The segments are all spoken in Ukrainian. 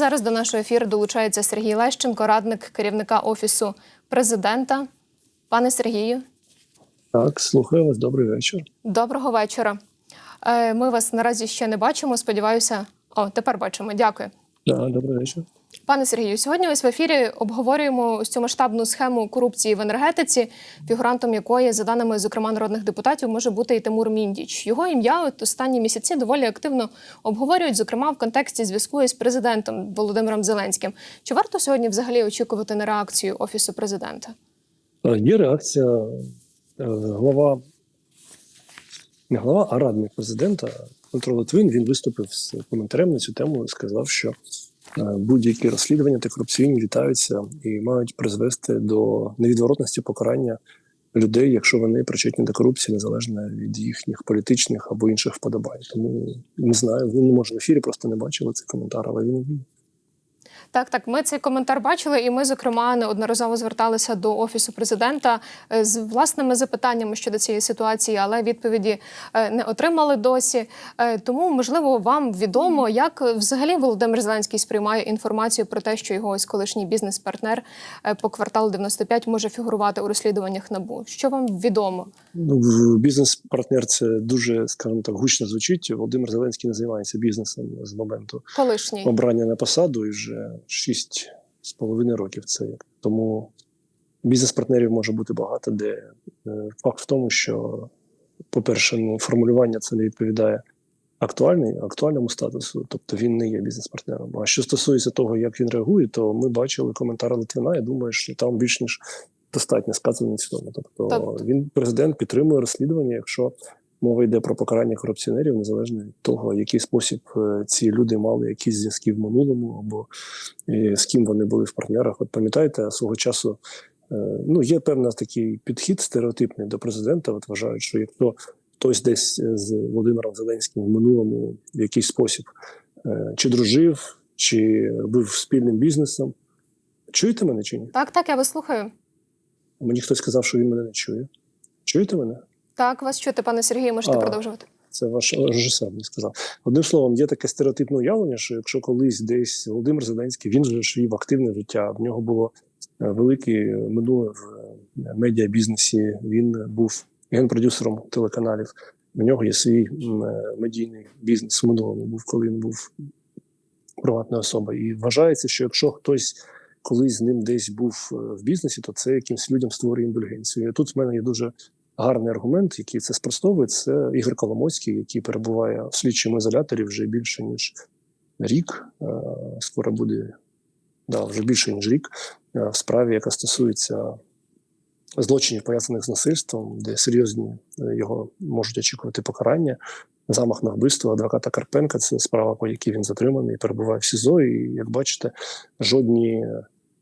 зараз до нашого ефіру долучається Сергій Лещенко, радник керівника офісу президента. Пане Сергію, Так, слухаю вас. Добрий вечір. доброго вечора. Е, Ми вас наразі ще не бачимо. Сподіваюся, о, тепер бачимо. Дякую. Да, добрий вечір. Пане Сергію, сьогодні ось в ефірі обговорюємо ось цю масштабну схему корупції в енергетиці, фігурантом якої, за даними зокрема народних депутатів, може бути і Тимур Міндіч. Його ім'я от останні місяці доволі активно обговорюють, зокрема в контексті зв'язку із президентом Володимиром Зеленським. Чи варто сьогодні взагалі очікувати на реакцію офісу президента? Е, Є реакція е, глава, не глава, а радник президента Дмитро Литвин. Він виступив з коментарем на цю тему. і Сказав, що будь-які розслідування та корупційні вітаються і мають призвести до невідворотності покарання людей, якщо вони причетні до корупції, незалежно від їхніх політичних або інших вподобань. Тому не знаю, він не може в ефірі, просто не бачили цей коментар, але він Так, так, ми цей коментар бачили, і ми, зокрема, неодноразово зверталися до офісу президента е, з власними запитаннями щодо цієї ситуації, але відповіді е, не отримали досі. Е, Тому, можливо, вам відомо, як взагалі Володимир Зеленський сприймає інформацію про те, що його ось колишній бізнес-партнер по кварталу 95 може фігурувати у розслідуваннях набу. Що вам відомо? Ну, в- бізнес-партнер це дуже, скажімо так, гучно звучить. Володимир Зеленський не займається бізнесом з моменту Колишній обрання на посаду і вже шість з половиною років це як. Тому бізнес-партнерів може бути багато, де е, факт в тому, що, по-перше, ну, формулювання це не відповідає актуальний, актуальному статусу, тобто він не є бізнес-партнером. А що стосується того, як він реагує, то ми бачили коментар Литвина. Я думаю, що там більш ніж достатньо сказано цьому. Тобто Тобто- він президент підтримує розслідування, якщо мова йде про покарання корупціонерів, незалежно від того, який спосіб е, ці люди мали якісь зв'язки в минулому, або е, з ким вони були в партнерах. От пам'ятаєте, свого часу е, ну є певний такий підхід стереотипний до президента. От вважають, що якщо хтось десь з Володимиром Зеленським в минулому в якийсь спосіб чи дружив, чи був спільним бізнесом. Чуєте мене чи ні? так, так, я вас слухаю. Мені хтось сказав, що він мене не чує. Чуєте мене? Так, вас чути, пане Сергію, можете А. продовжувати. Це ваш режисер мені сказав. Одним словом, є таке стереотипне уявлення, що якщо колись десь Володимир Зеленський він же ж вів активне життя, в нього було е, велике минуле в е, медіабізнесі. Він був генпродюсером телеканалів. У нього є свій е, медійний бізнес в минулому. Був коли він був приватною особою. І вважається, що якщо хтось колись з ним десь був е, в бізнесі, то це якимсь людям створює індульгенцію. Тут в мене є дуже гарний аргумент, який це спростовує. Це Ігор Коломойський, який перебуває в слідчому ізоляторі вже більше ніж рік. Е, Скоро буде да, вже більше ніж рік е, в справі, яка стосується злочинів пов'язаних з насильством, де серйозні його можуть очікувати покарання. Замах на вбивство адвоката Карпенка це справа, по якій він затриманий, перебуває в СІЗО. І як бачите, жодні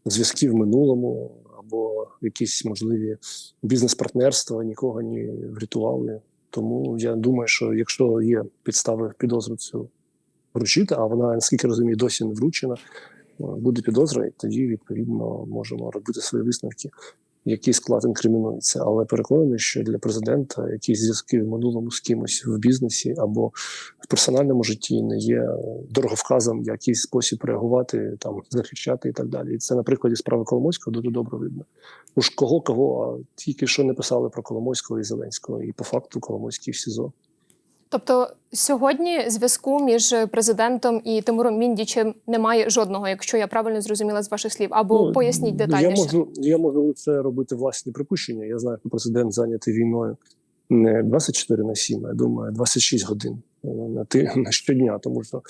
зв'язки в минулому або якісь можливі бізнес-партнерства нікого не врятували. Тому я думаю, що якщо є підстави підозру цю вручити, а вона, наскільки розумію, досі не вручена, е, буде підозра, і тоді відповідно можемо робити свої висновки, який склад інкримінується. Але переконаний, що для президента якісь зв'язки в минулому з кимось в бізнесі або в персональному житті не є дороговказом, якийсь спосіб реагувати, там захищати і так далі. І це на прикладі справи Коломойського дуже добре видно. Уж кого кого, а тільки що не писали про Коломойського і Зеленського, і по факту Коломойський в СІЗО. Тобто сьогодні зв'язку між президентом і Тимуром Міндічем немає жодного, якщо я правильно зрозуміла з ваших слів, або Ну, поясніть детальніше. Я можу, я можу це робити власні припущення. Я знаю, що президент зайнятий війною не 24 на 7, а я думаю, 26 годин е, на ти на щодня, тому що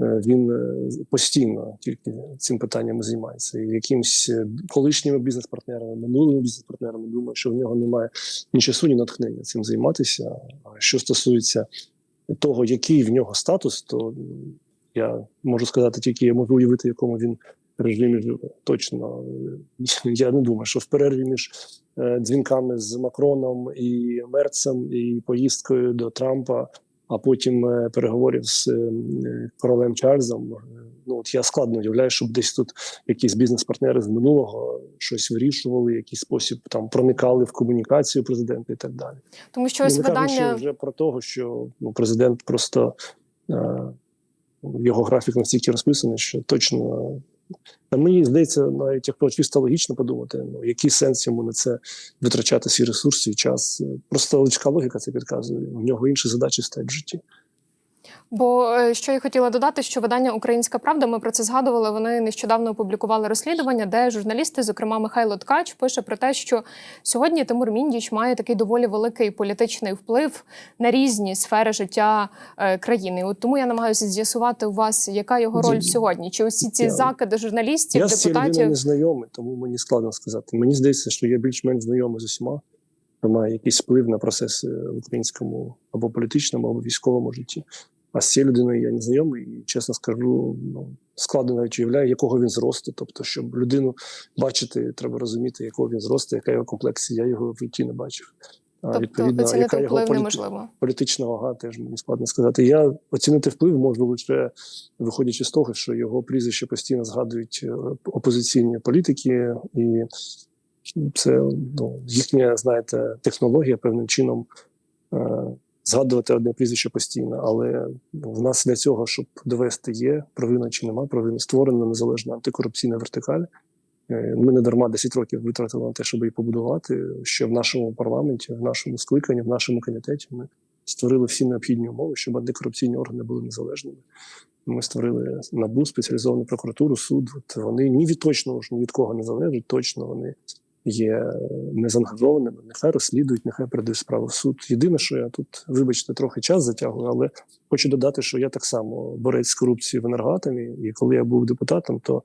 він е, постійно тільки цим питанням займається. І якимсь е, колишніми бізнес-партнерами, минулими бізнес-партнерами думаю, що в нього немає ні часу, ні натхнення цим займатися. А що стосується того, який в нього статус, то я можу сказати тільки я можу уявити, якому він режимі живе. Точно Е, я не думаю, що в перерві між е, дзвінками з Макроном і Мерцем і поїздкою до Трампа, а потім е, переговорів з е, королем Чарльзом. е, Ну от я складно уявляю, щоб десь тут якісь бізнес-партнери з минулого щось вирішували, якийсь спосіб там проникали в комунікацію президента і так далі. Тому що ось Ну, не видання вже про того, що ну, президент просто е, його графік настільки розписаний, що точно. Та мені здається, навіть якщо чисто логічно подумати, ну який сенс йому на це витрачати свій ресурс, свій час. Просто людська логіка це підказує. У нього інші задачі стоять в житті. Бо е, що я хотіла додати, що видання Українська Правда, ми про це згадували. Вони нещодавно опублікували розслідування, де журналісти, зокрема Михайло Ткач, пише про те, що сьогодні Тимур Міндіч має такий доволі великий політичний вплив на різні сфери життя е, країни. От тому я намагаюся з'ясувати у вас, яка його роль Я- сьогодні. Чи усі ці я- закиди журналістів, Я депутатів не знайомий, тому мені складно сказати. Мені здається, що я більш-менш знайомий з усіма, має якийсь вплив на процеси в українському або політичному, або військовому житті. А з цією людиною я не знайомий, і чесно скажу, ну складно навіть уявляю, якого він зросту. Тобто, щоб людину бачити, треба розуміти, якого він зросту, яка його комплексія. Я його в житті не бачив. А тобто оцінити вплив неможливо. політична вага, теж мені складно сказати. Я оцінити вплив можу лише виходячи з того, що його прізвище постійно згадують е, опозиційні політики, і це ну, їхня, знаєте, технологія певним чином е, згадувати одне прізвище постійно. Але в нас для цього, щоб довести є провина чи нема провини, створена незалежна антикорупційна вертикаль. Е, Ми не дарма 10 років витратили на те, щоб її побудувати. Що в нашому парламенті, в нашому скликанні, в нашому комітеті ми створили всі необхідні умови, щоб антикорупційні органи були незалежними. Ми створили набу спеціалізовану прокуратуру, суд. От вони ні від точного ж ні від кого не залежать. Точно вони є незаангажованими. Нехай розслідують, нехай передають справу в суд. Єдине, що я тут, вибачте, трохи час затягую, але хочу додати, що я так само борець з корупцією в енергоатомі. І коли я був депутатом, то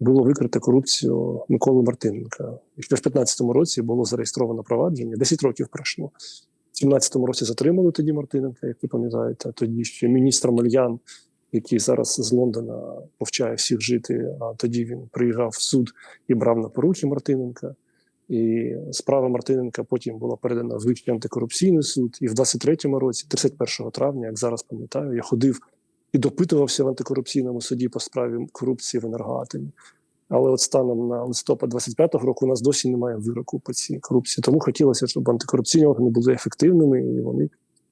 було викрито корупцію Миколи Мартиненка. І ще в 2015 році було зареєстровано провадження. 10 років пройшло. В 2017 році затримали тоді Мартиненка, як ви пам'ятаєте. Тоді ще міністр Мальян, який зараз з Лондона повчає всіх жити. А тоді він приїжджав в суд і брав на поруки Мартиненка. І справа Мартиненка потім була передана в Вищий антикорупційний суд. І в 23-му році, 31 травня, як зараз пам'ятаю, я ходив і допитувався в антикорупційному суді по справі корупції в енергоатомі. Але от станом на листопад 25-го року у нас досі немає вироку по цій корупції. Тому хотілося, щоб антикорупційні органи були ефективними і вони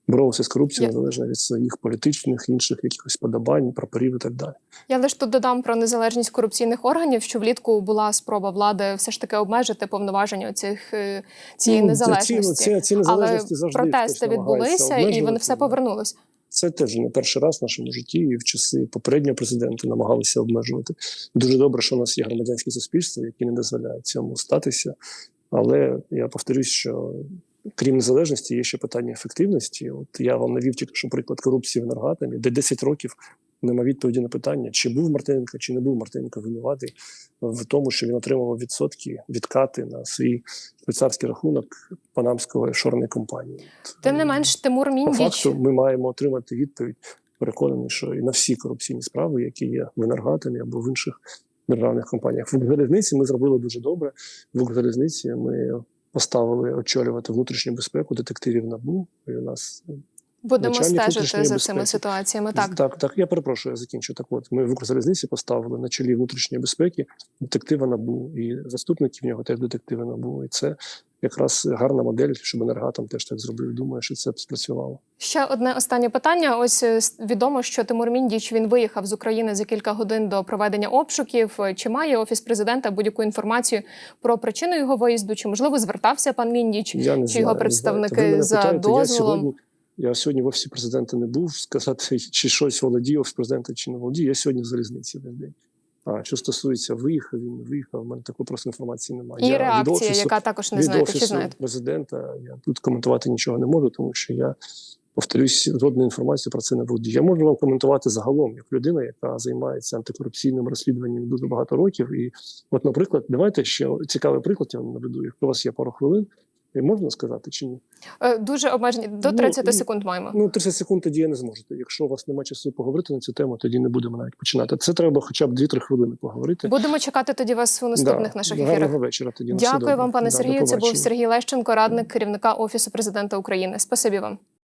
боролися з корупцією Я- незалежно від своїх політичних інших якихось подобань, прапорів і так далі. Я лише тут додам про незалежність корупційних органів, що влітку була спроба влади все ж таки обмежити повноваження цих е, цієї Ну, незалежності. Ці, ці, ці Але завжди протести відбулися, і вони все повернулось. Це теж не перший раз в нашому житті, і в часи попереднього президента намагалися обмежувати. Дуже добре, що у нас є громадянське суспільство, яке не дозволяє цьому статися. Але я повторюсь, що крім незалежності, є ще питання ефективності. От я вам навів тільки що приклад корупції в енергоатомі, де 10 років нема відповіді на питання, чи був Мартиненко, чи не був Мартиненко винуватий в тому, що він отримував відсотки відкати на свій швейцарський рахунок панамської офшорної компанії. Тим не менш, Тимур по факту ми маємо отримати відповідь. Переконаний, що і на всі корупційні справи, які є в енергоатомі або в інших державних компаніях. В Укрзалізниці ми зробили дуже добре. В Укрзалізниці ми поставили очолювати внутрішню безпеку детективів НАБУ. І у нас будемо начальник стежити за безпеки. цими ситуаціями. Так так, так. Я перепрошую, я закінчу. Так, от ми в Укрзалізниці поставили на чолі внутрішньої безпеки детектива НАБУ і заступників в нього теж детективи НАБУ. І це якраз гарна модель, щоб енергатом теж так зробив. Думаю, що це б спрацювало. ще одне останнє питання. Ось е, відомо, що Тимур Міндіч він виїхав з України за кілька годин до проведення обшуків. Чи має офіс президента будь-яку інформацію про причину його виїзду? Чи можливо звертався пан Міндіч? Я не Чи його знаю, не представники знаю. Ви мене за питаєте, Я дозволом? сьогодні, я сьогодні в офісі президента не був сказати, чи щось володіє офіс президента, чи не володіє. Я сьогодні в залізниці весь день. А що стосується виїхав, він не виїхав. У мене такої просто інформації немає. І Я від реакція, офісу- яка також не від знаєте, чи знаєте? президента. Я тут коментувати нічого не можу, тому що я повторюсь, жодної інформації про це не володію. Я можу вам коментувати загалом як людина, яка займається антикорупційним розслідуванням дуже багато років. І, от, наприклад, давайте ще цікавий приклад я вам наведу. Якщо у вас є пару хвилин, можна сказати чи ні? Е, Дуже обмежені до Ну, 30 ну, секунд маємо. Ну, 30 секунд тоді я не зможете. Якщо у вас немає часу поговорити на цю тему, тоді не будемо навіть починати. Це треба хоча б 2-3 хвилини поговорити. Будемо чекати тоді вас у наступних Да. наших Гарного ефірах. вечора тоді. Дякую вам, пане Да, Сергію. Це був. Сергій Лещенко, радник керівника офісу президента України. Спасибі вам.